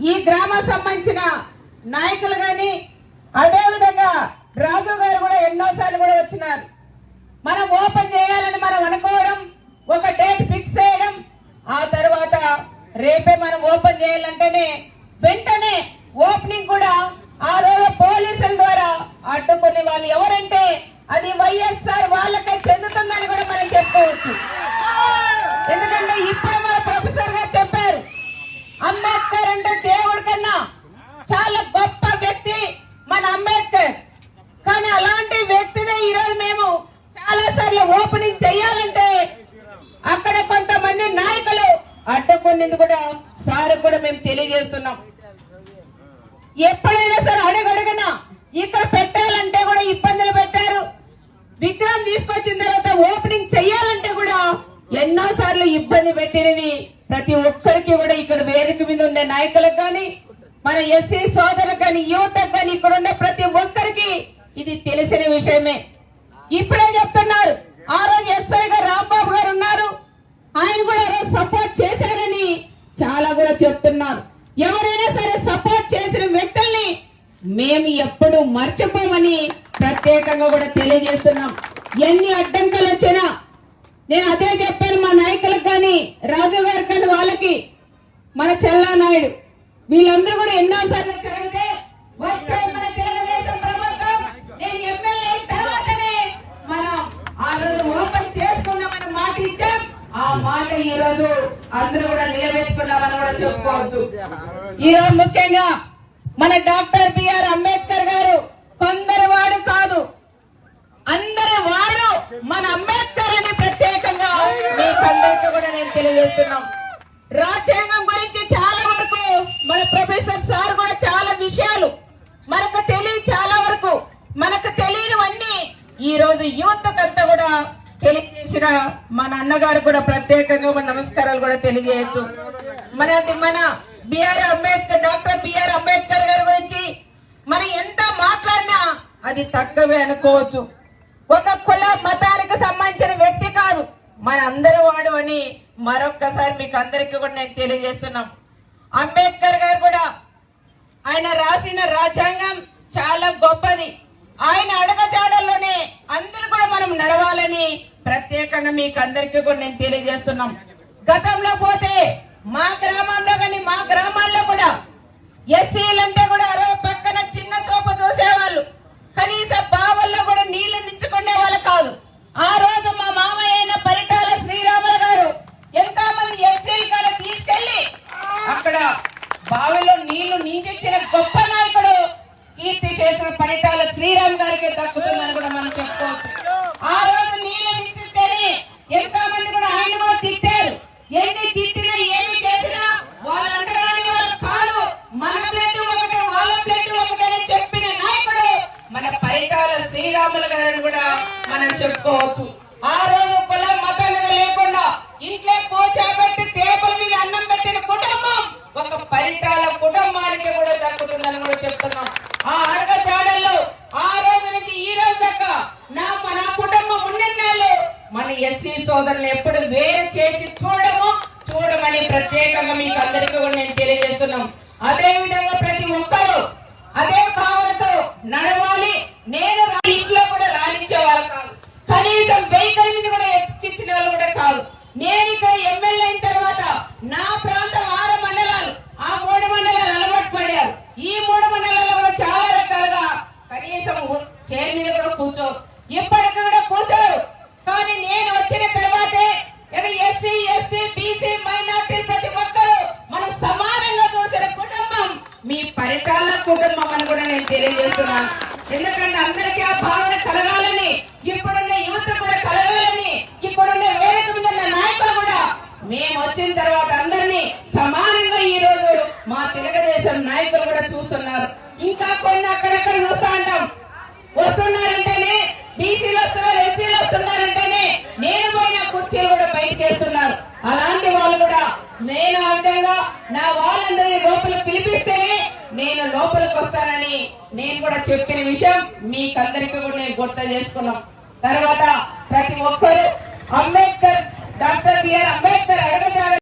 ఈ గ్రామ సంబంధించిన నాయకులు గాని అదేవిధంగా రాజు గారు కూడా ఎన్నోసార్లు కూడా వచ్చినారు. మనం ఓపెన్ చేయాలని మనం అనుకోవడం ఒక డేట్ ఫిక్స్ చేయడం ఆ తర్వాత రేపే మనం ఓపెన్ చేయాలంటేనే వెంటనే ఓపెనింగ్ కూడా ఆ రోజు పోలీసుల ద్వారా అడ్డుకునే వాళ్ళు ఎవరంటే అది వైఎస్ఆర్ వాళ్ళకే చెందుతుందని కూడా మనం చెప్పుకోవచ్చు. ఎందుకంటే ఇప్పుడు మన ప్రొఫెసర్ గారు చెప్పారు అంబేద్కర్ అంటే దేవుడి కన్నా చాలా గొప్ప వ్యక్తి మన అంబేద్కర్ కానీ అలాంటి వ్యక్తిదే ఈరోజు మేము చాలా సార్లు ఓపెనింగ్ చేయాలంటే అక్కడ కొంతమంది నాయకులు అడ్డుకునేది కూడా సార్ కూడా మేము తెలియజేస్తున్నాం. ఎప్పుడైనా సరే అడుగడుగున ఇక్కడ పెట్టాలంటే కూడా ఇబ్బందులు పెట్టారు. విగ్రహం తీసుకొచ్చిన తర్వాత ఓపెనింగ్ చెయ్యాలంటే కూడా ఎన్నో సార్లు ఇబ్బంది పెట్టినది ప్రతి ఒక్కరికి కూడా ఇక్కడ వేదిక మీద ఉండే నాయకులకు కానీ మన ఎస్సీ సోదరులకు కానీ యువతకు కానీ ఇక్కడ ఉండే ప్రతి ఒక్కరికి ఇది తెలిసిన విషయమే. ఇప్పుడే చెప్తున్నారు. ఆ రోజు ఎస్ఐ గారు రాంబాబు గారు ఉన్నారు. ఆయన కూడా రోజు సపోర్ట్ చేశారని చాలా కూడా చెప్తున్నారు. ఎవరైనా సరే సపోర్ట్ చేసిన వ్యక్తుల్ని మేము ఎప్పుడు మర్చిపోమని ప్రత్యేకంగా కూడా తెలియజేస్తున్నాం. ఎన్ని అడ్డంకులు వచ్చినా నేను అదే చెప్పాను మా నాయకులకు కానీ రాజు గారికి కానీ వాళ్ళకి మన చెల్లా నాయుడు వీళ్ళందరూ కూడా ఎన్నోసార్లు అడిగితే "వచ్చే మన తెలుగుదేశం ప్రభుత్వం, నేను ఎమ్మెల్యే అయిన తర్వాతనే మనం ఆ రోజు ఓపెన్ చేసుకుందామని మాట ఇచ్చాం ఆ మాట ఈ రోజు అందరూ కూడా నిలబెట్టుకున్నామని కూడా చెప్పుకోవచ్చు. ఈ రోజు ముఖ్యంగా మన డాక్టర్ బిఆర్ అంబేద్కర్ గారు కొందరు వాడు కాదు. అందరి వాడు మన అంబేద్కర్ అని ప్రత్యేకంగా మీకందరికీ కూడా నేను తెలియజేస్తున్నాం. రాజ్యాంగం గురించి చాలా వరకు మన ప్రొఫెసర్ సార్ కూడా చాలా విషయాలు మనకు తెలియ చాలా వరకు మనకు తెలియనివన్నీ ఈ రోజు యువతకు అంతా కూడా తెలియజేసిన మన అన్నగారు కూడా ప్రత్యేకంగా మన నమస్కారాలు కూడా తెలియజేయచ్చు. మన మన BR Ambedkar doctor BR Ambedkar గారి గురించి మనం ఎంత మాట్లాడినా అది తక్కువే అనుకోవచ్చు. ఒక కుల మతానికి సంబంధించిన వ్యక్తి కాదు మన అందరూ వాడు అని మరొక్కసారి మీకు అందరికీ కూడా నేను తెలియజేస్తున్నాం. అంబేద్కర్ గారు కూడా ఆయన రాసిన రాజ్యాంగం చాలా గొప్పది. ఆయన అడగజాడల్లోనే అందరూ కూడా మనం నడవాలని ప్రత్యేకంగా మీకు అందరికీ కూడా నేను తెలియజేస్తున్నాం. గతంలో పోతే మా గ్రామంలో కానీ మా గ్రామాల్లో కూడా ఎస్సీలంటే కూడా అరవై పక్కన చిన్న చూపు చూసేవాళ్ళు కనీస బావల్లో కూడా నీళ్ళు నించుకునే వాళ్ళు కాదు ఆ రోజు మా మామయ్య అయిన పరిటాల శ్రీరాములు గారు ఎంతో మంది ఎస్సీలు కూడా తీసుకెళ్ళి అక్కడ బావిలో నీళ్ళు నించిచ్చిన గొప్ప నాయకుడు కీర్తి చేసిన పరిటాల శ్రీరామ్ గారికి దక్కుతుందని కూడా మనం చెప్పుకోవచ్చు. ఆ రోజు నీళ్ళు నించితేనే ఎంతో మంది కూడా ఆయన కూడా తిట్టారు. ఎన్ని తిట్టినా ఏమి చేసినా వాళ్ళు అంటరాని వాళ్ళు కాదు. మన ప్లేట్ ఒకటే వాళ్ళ ప్లేట్ ఒకటే చెప్పిన నాయకుడు మన పరిటాల శ్రీరాములు గారిని కూడా మనం చెప్పుకోవచ్చు ఆ రోజు కులం మతాలుగా లేకుండా ఇంట్లో కూర్చోబెట్టి టేబుల్ మీద అన్నం పెట్టిన కుటుంబం ఒక పరిటాల కుటుంబానికి కూడా దక్కుతుందని కూడా చెప్తున్నాం ఆ అడగ చాడల్లో ఆ రోజు నుంచి ఈ రోజు దాకా నా మన కుటుంబం ఉన్నన్నాళ్ళు మన ఎస్సీ సోదరులు ఎప్పుడు వేరు చేసి చూడము? చూడమని ప్రత్యేకంగా మీకు అందరికీ కూడా నేను తెలియజేస్తున్నాం. అదే విధంగా ప్రతి ఒక్కరు అదే భావనతో నడవాలి. నేను ఇంట్లో కూడా రాణించే వాళ్ళు కాదు. కనీసం వెహికల్ని మీద కూడా ఎక్కించిన వాళ్ళు కూడా కాదు. నేను ఇక్కడ ఎమ్మెల్యే అయిన తర్వాత నా ప్రాంతం ఆరు మండలాలు ఆ మూడు మండలాలు అలవాటు పడారు ఈ మూడు మండలాల్లో కూడా చాలా రకాలుగా కనీసం చైర్మన్ కూడా కూర్చో ఇప్పటికి కూడా కూర్చోరు కానీ నేను వచ్చిన తర్వాతే ఎస్సీ బీసీ మైనార్టీ ప్రతి ఒక్కరూ మనం సమానంగా చూసిన కుటుంబం మీ పరిటాల కుటుంబం అని కూడా నేను తెలియజేస్తున్నాను. ఎందుకంటే అందరికీ ఆ భావన కలగాలని ఇప్పుడున్న యువత కూడా కలగాలని ఇప్పుడున్న వేరే ఉన్న నాయకులు కూడా మేము వచ్చిన తర్వాత అందరినీ సమానంగా ఈ రోజు మా తెలుగుదేశం నాయకులు కూడా చూస్తున్నారు. ఇంకా కొన్ని అక్కడక్కడ చూస్తా ఉంటాం. వస్తున్నారంటేనే బీసీలు వస్తున్నారు ఎస్సీలు వస్తున్నారంటేనే నేను పోయిన కుర్చీలు కూడా బయట వేస్తున్నారు అలాంటి వాళ్ళు కూడా నేను ఆ విధంగా నా వాళ్ళందరినీ లోపల పిలిపిస్తేనే నేను లోపలికి వస్తానని నేను కూడా చెప్పిన విషయం మీకందరికీ కూడా నేను గుర్తు చేసుకున్నాం. తర్వాత ప్రతి ఒక్కరు అంబేద్కర్ డాక్టర్ బిఆర్ అంబేద్కర్ అడగజాడ